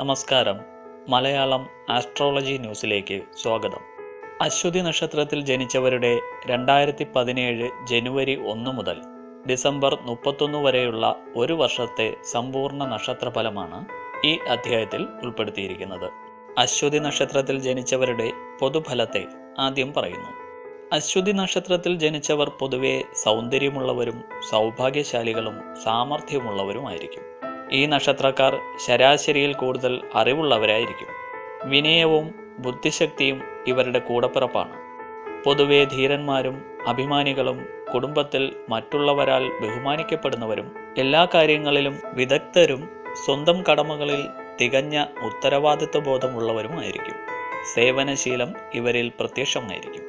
നമസ്കാരം. മലയാളം ആസ്ട്രോളജി ന്യൂസിലേക്ക് സ്വാഗതം. അശ്വതി നക്ഷത്രത്തിൽ ജനിച്ചവരുടെ രണ്ടായിരത്തി പതിനേഴ് ജനുവരി ഒന്ന് മുതൽ ഡിസംബർ മുപ്പത്തൊന്ന് വരെയുള്ള ഒരു വർഷത്തെ സമ്പൂർണ നക്ഷത്രഫലമാണ് ഈ അധ്യായത്തിൽ ഉൾപ്പെടുത്തിയിരിക്കുന്നത്. അശ്വതി നക്ഷത്രത്തിൽ ജനിച്ചവരുടെ പൊതുഫലത്തെ ആദ്യം പറയുന്നു. അശ്വതി നക്ഷത്രത്തിൽ ജനിച്ചവർ പൊതുവെ സൗന്ദര്യമുള്ളവരും സൗഭാഗ്യശാലികളും സാമർഥ്യമുള്ളവരുമായിരിക്കും. ഈ നക്ഷത്രക്കാർ ശരാശരിയിൽ കൂടുതൽ അറിവുള്ളവരായിരിക്കും. വിനയവും ബുദ്ധിശക്തിയും ഇവരുടെ കൂടപ്പിറപ്പാണ്. പൊതുവെ ധീരന്മാരും അഭിമാനികളും കുടുംബത്തിൽ മറ്റുള്ളവരാൽ ബഹുമാനിക്കപ്പെടുന്നവരും എല്ലാ കാര്യങ്ങളിലും വിദഗ്ധരും സ്വന്തം കടമകളിൽ തികഞ്ഞ ഉത്തരവാദിത്വ ബോധമുള്ളവരുമായിരിക്കും സേവനശീലം ഇവരിൽ പ്രത്യക്ഷമായിരിക്കും.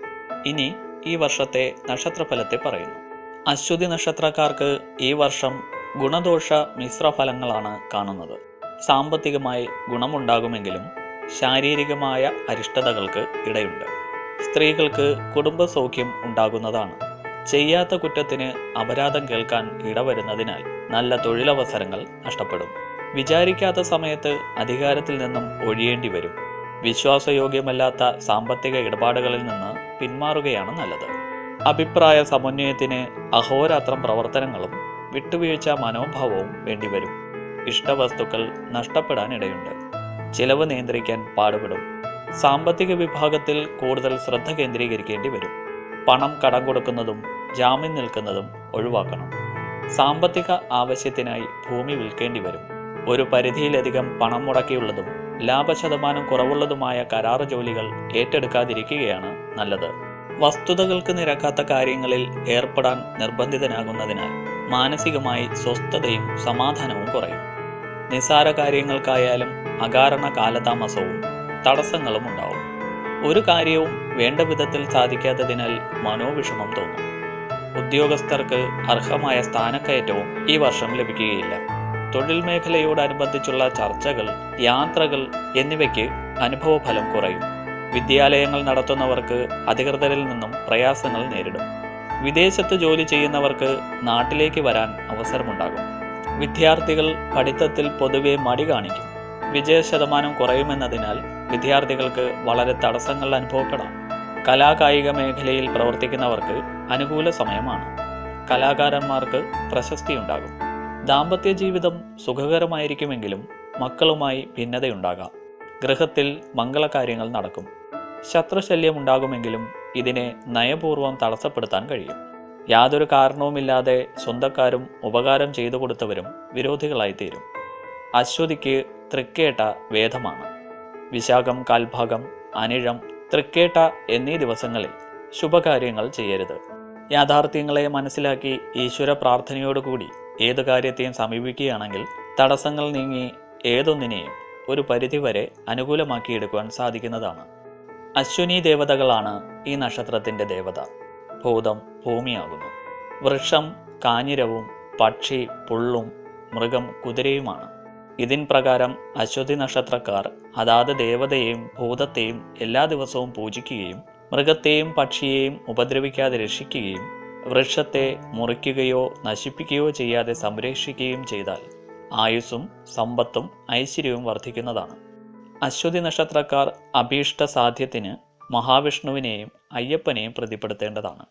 ഇനി ഈ വർഷത്തെ നക്ഷത്രഫലത്തെ പറയുന്നു. അശ്വതി നക്ഷത്രക്കാർക്ക് ഈ വർഷം ഗുണദോഷ മിശ്രഫലങ്ങളാണ് കാണുന്നത്. സാമ്പത്തികമായി ഗുണമുണ്ടാകുമെങ്കിലും ശാരീരികമായ അരിഷ്ടതകൾക്ക് ഇടയുണ്ട്. സ്ത്രീകൾക്ക് കുടുംബസൗഖ്യം ഉണ്ടാകുന്നതാണ്. ചെയ്യാത്ത കുറ്റത്തിന് അപരാധം കേൾക്കാൻ ഇടവരുന്നതിനാൽ നല്ല തൊഴിലവസരങ്ങൾ നഷ്ടപ്പെടും. വിചാരിക്കാത്ത സമയത്ത് അധികാരത്തിൽ നിന്നും ഒഴിയേണ്ടി വരും. വിശ്വാസയോഗ്യമല്ലാത്ത സാമ്പത്തിക ഇടപാടുകളിൽ നിന്ന് പിന്മാറുകയാണ് നല്ലത്. അഭിപ്രായ സമന്വയത്തിന് അഹോരാത്രം പ്രവർത്തനങ്ങളും വിട്ടുവീഴ്ച മനോഭാവവും വേണ്ടിവരും. ഇഷ്ടവസ്തുക്കൾ നഷ്ടപ്പെടാനിടയുണ്ട്. ചിലവ് നിയന്ത്രിക്കാൻ പാടുപെടും. സാമ്പത്തിക വിഭാഗത്തിൽ കൂടുതൽ ശ്രദ്ധ കേന്ദ്രീകരിക്കേണ്ടി വരും. പണം കടം കൊടുക്കുന്നതും ജാമ്യം നിൽക്കുന്നതും ഒഴിവാക്കണം. സാമ്പത്തിക ആവശ്യത്തിനായി ഭൂമി വിൽക്കേണ്ടി വരും. ഒരു പരിധിയിലധികം പണം മുടക്കിയുള്ളതും ലാഭശതമാനം കുറവുള്ളതുമായ കരാറ് ജോലികൾ ഏറ്റെടുക്കാതിരിക്കുകയാണ് നല്ലത്. വസ്തുതകൾക്ക് നിരക്കാത്ത കാര്യങ്ങളിൽ ഏർപ്പെടാൻ നിർബന്ധിതനാകുന്നതിനാൽ മാനസികമായി സ്വസ്ഥതയും സമാധാനവും കുറയും. നിസാര കാര്യങ്ങൾക്കായാലും അകാരണ കാലതാമസവും തടസ്സങ്ങളും ഉണ്ടാവും. ഒരു കാര്യവും വേണ്ട വിധത്തിൽ സാധിക്കാത്തതിനാൽ മനോവിഷമം തോന്നും. ഉദ്യോഗസ്ഥർക്ക് അർഹമായ സ്ഥാനക്കയറ്റവും ഈ വർഷം ലഭിക്കുകയില്ല. തൊഴിൽ മേഖലയോടനുബന്ധിച്ചുള്ള ചർച്ചകൾ യാത്രകൾ എന്നിവയ്ക്ക് അനുഭവഫലം കുറയും. വിദ്യാലയങ്ങൾ നടത്തുന്നവർക്ക് അധികൃതരിൽ നിന്നും പ്രയാസങ്ങൾ നേരിടും. വിദേശത്ത് ജോലി ചെയ്യുന്നവർക്ക് നാട്ടിലേക്ക് വരാൻ അവസരമുണ്ടാകും. വിദ്യാർത്ഥികൾ പഠിത്തത്തിൽ പൊതുവെ മടി കാണിക്കും. വിജയശതമാനം കുറയുമെന്നതിനാൽ വിദ്യാർത്ഥികൾക്ക് വളരെ തടസ്സങ്ങൾ അനുഭവപ്പെടാം. കലാകായിക മേഖലയിൽ പ്രവർത്തിക്കുന്നവർക്ക് അനുകൂല സമയമാണ്. കലാകാരന്മാർക്ക് പ്രശസ്തിയുണ്ടാകും. ദാമ്പത്യ ജീവിതം സുഖകരമായിരിക്കുമെങ്കിലും മക്കളുമായി ഭിന്നതയുണ്ടാകാം. ഗൃഹത്തിൽ മംഗളകാര്യങ്ങൾ നടക്കും. ശത്രുശല്യം ഉണ്ടാകുമെങ്കിലും ഇതിനെ നയപൂർവം തടസ്സപ്പെടുത്താൻ കഴിയും. യാതൊരു കാരണവുമില്ലാതെ സ്വന്തക്കാരും ഉപകാരം ചെയ്തു കൊടുത്തവരും വിരോധികളായിത്തീരും. അശ്വതിക്ക് തൃക്കേട്ട വേദമാണ്. വിശാഖം കാൽഭാഗം അനിഴം തൃക്കേട്ട എന്നീ ദിവസങ്ങളിൽ ശുഭകാര്യങ്ങൾ ചെയ്യരുത്. യാഥാർത്ഥ്യങ്ങളെ മനസ്സിലാക്കി ഈശ്വര പ്രാർത്ഥനയോടുകൂടി ഏതു കാര്യത്തെയും സമീപിക്കുകയാണെങ്കിൽ തടസ്സങ്ങൾ നീങ്ങി ഏതൊന്നിനെയും ഒരു പരിധിവരെ അനുകൂലമാക്കിയെടുക്കുവാൻ സാധിക്കുന്നതാണ്. അശ്വനി ദേവതകളാണ് ഈ നക്ഷത്രത്തിന്റെ ദേവത. ഭൂതം ഭൂമിയാകുന്നു. വൃക്ഷം കാഞ്ഞിരവും പക്ഷി പുള്ളും മൃഗം കുതിരയുമാണ്. ഇതിൻ പ്രകാരം അശ്വതി നക്ഷത്രക്കാർ അതാത് ദേവതയെയും ഭൂതത്തെയും എല്ലാ ദിവസവും പൂജിക്കുകയും മൃഗത്തെയും പക്ഷിയെയും ഉപദ്രവിക്കാതെ രക്ഷിക്കുകയും വൃക്ഷത്തെ മുറിക്കുകയോ നശിപ്പിക്കുകയോ ചെയ്യാതെ സംരക്ഷിക്കുകയും ചെയ്താൽ ആയുസ്സും സമ്പത്തും ഐശ്വര്യവും വർദ്ധിക്കുന്നതാണ്. അശ്വതി നക്ഷത്രക്കാർ അഭീഷ്ട സാധ്യത്തിന് മഹാവിഷ്ണുവിനെയും അയ്യപ്പനെയും പ്രതിപ്പെടുത്തേണ്ടതാണ്.